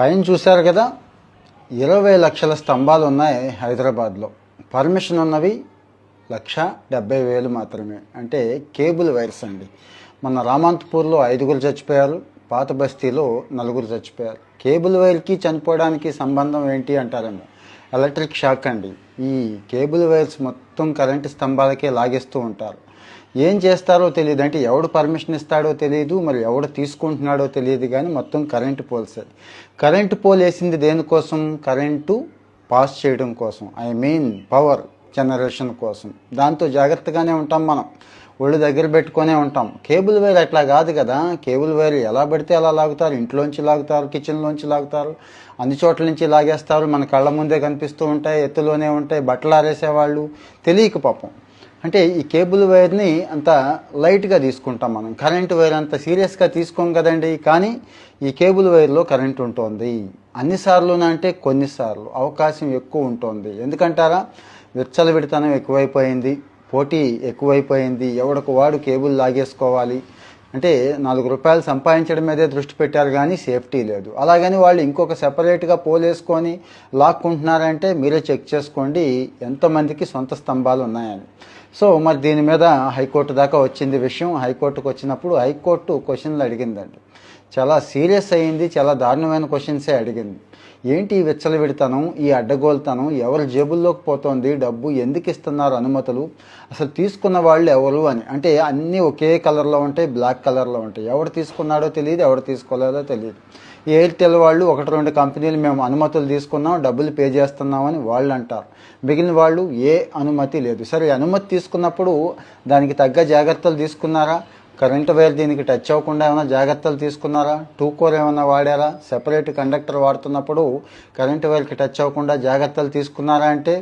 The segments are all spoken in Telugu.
పైన చూశారు కదా ఇరవై లక్షల స్తంభాలు ఉన్నాయి హైదరాబాద్లో. పర్మిషన్ ఉన్నవి లక్ష డెబ్బై వేలు మాత్రమే. అంటే కేబుల్ వైర్స్ అండి. మన రామంతపూర్లో ఐదుగురు చచ్చిపోయారు పాత బస్తీలో నలుగురు చచ్చిపోయారు. కేబుల్ వైర్కి చనిపోవడానికి సంబంధం ఏంటి అంటారేమో. ఎలక్ట్రిక్ షాక్ అండి. ఈ కేబుల్ వైర్స్ మొత్తం కరెంటు స్తంభాలకే లాగేస్తూ ఉంటారు. ఏం చేస్తారో తెలియదు. అంటే ఎవడు పర్మిషన్ ఇస్తాడో తెలియదు మరి ఎవడు తీసుకుంటున్నాడో తెలియదు కానీ మొత్తం కరెంటు పోల్స్ కరెంటు పోల్ వేసింది దేనికోసం కరెంటు పాస్ చేయడం కోసం. ఐ మీన్ పవర్ జనరేషన్ కోసం. దాంతో జాగ్రత్తగానే ఉంటాం మనం. ఒళ్ళు దగ్గర పెట్టుకునే ఉంటాం. కేబుల్ వైర్ అట్లా కాదు కదా. కేబుల్ వైర్ ఎలా పడితే అలా లాగుతారు. ఇంట్లోంచి లాగుతారు కిచెన్లోంచి లాగుతారు. అన్ని చోట్ల నుంచి లాగేస్తారు. మన కళ్ళ ముందే కనిపిస్తూ ఉంటాయి ఎత్తులోనే ఉంటాయి బట్టలు ఆరేసేవాళ్ళు. తెలియక పాపం. అంటే ఈ కేబుల్ వైర్ని అంత లైట్గా తీసుకుంటాం మనం. కరెంట్ వైర్ అంత సీరియస్గా తీసుకోం కదండి. కానీ ఈ కేబుల్ వైర్లో కరెంట్ ఉంటుంది. అన్నిసార్లునా అంటే కొన్నిసార్లు అవకాశం ఎక్కువ ఉంటుంది. ఎందుకంటారా? విచ్చలవిడితనం ఎక్కువైపోయింది. పోటీ ఎక్కువైపోయింది. ఎవడికి వాడు కేబుల్ లాగేసుకోవాలి. అంటే నాలుగు రూపాయలు సంపాదించడం మీదే దృష్టి పెట్టారు కానీ సేఫ్టీ లేదు. అలాగని వాళ్ళు ఇంకొక సెపరేట్గా పోలేసుకొని లాక్కుంటున్నారంటే మీరే చెక్ చేసుకోండి. ఎంతమందికి సొంత స్తంభాలు ఉన్నాయని సో మరి దీని మీద హైకోర్టు దాకా వచ్చింది విషయం. హైకోర్టుకు వచ్చినప్పుడు హైకోర్టు క్వశ్చన్లు అడిగిందండి. చాలా సీరియస్ అయింది చాలా దారుణమైన క్వశ్చన్సే అడిగింది. ఏంటి ఈ విచ్చలవిడితనం ఈ అడ్డగోలుతనం ఎవరి జేబుల్లోకి పోతోంది డబ్బు ఎందుకు ఇస్తున్నారు అనుమతులు? అసలు తీసుకున్న వాళ్ళు ఎవరు అని. అంటే అన్నీ ఒకే కలర్లో ఉంటాయి బ్లాక్ కలర్లో ఉంటాయి. ఎవరు తీసుకున్నాడో తెలియదు ఎవరు తీసుకోలేదో తెలియదు. ఎయిర్టెల్ వాళ్ళు ఒకటి రెండు కంపెనీలు మేము అనుమతులు తీసుకున్నాం డబ్బులు పే చేస్తున్నామని వాళ్ళు అంటారు. మిగిలిన వాళ్ళు ఏ అనుమతి లేదు. సరే అనుమతి తీసుకున్నప్పుడు దానికి తగ్గ జాగ్రత్తలు తీసుకున్నారా? కరెంటు వైర్ దీనికి టచ్ అవ్వకుండా ఏమైనా జాగ్రత్తలు తీసుకున్నారా? టూ కోర్ ఏమైనా వాడారా? సెపరేట్ కండక్టర్ వాడుతున్నప్పుడు కరెంట్ వైర్కి టచ్ అవ్వకుండా జాగ్రత్తలు తీసుకున్నారా అంటే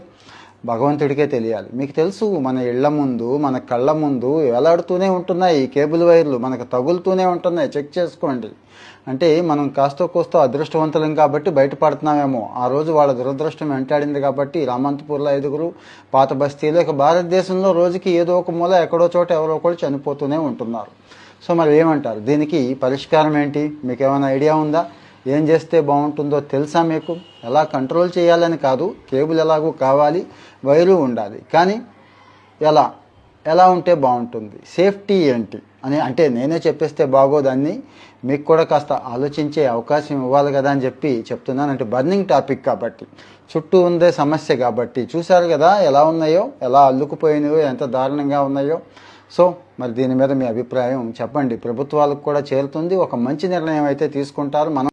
భగవంతుడికే తెలియాలి. మీకు తెలుసు మన ఇళ్ళ ముందు మన కళ్ళ ముందు వేలాడుతూనే ఉంటున్నాయి ఈ కేబుల్ వైర్లు. మనకు తగులుతూనే ఉంటున్నాయి. చెక్ చేసుకోండి. అంటే మనం కాస్తో కోస్తో అదృష్టవంతులం కాబట్టి బయటపడుతున్నామేమో. ఆ రోజు వాళ్ళ దురదృష్టం వెంటాడింది కాబట్టి రామంతపూర్లో ఐదుగురు పాత బస్తీలో ఇక భారతదేశంలో రోజుకి ఏదో ఒక మూల ఎక్కడో చోట ఎవరో ఒకళ్ళు చనిపోతూనే ఉంటున్నారు. సో మరి ఏమంటారు? దీనికి పరిష్కారం ఏంటి? మీకు ఏమైనా ఐడియా ఉందా? ఏం చేస్తే బాగుంటుందో తెలుసా మీకు? ఎలా కంట్రోల్ చేయాలని కాదు కేబుల్ ఎలాగో కావాలి వైరు ఉండాలి. కానీ ఎలా? ఎలా ఉంటే బాగుంటుంది? సేఫ్టీ ఏంటి? అని అంటే నేనే చెప్పేస్తే బాగోదాన్ని మీకు కూడా కాస్త ఆలోచించే అవకాశం ఇవ్వాలి కదా అని చెప్పి చెప్తున్నాను. అంటే బర్నింగ్ టాపిక్ కాబట్టి చుట్టూ ఉండే సమస్య కాబట్టి. చూశారు కదా ఎలా ఉన్నాయో ఎలా అల్లుకుపోయినాయో ఎంత దారుణంగా ఉన్నాయో. సో మరి దీని మీద మీ అభిప్రాయం చెప్పండి. ప్రభుత్వాలకు కూడా చేరుతుంది. ఒక మంచి నిర్ణయం అయితే తీసుకుంటారు. మనం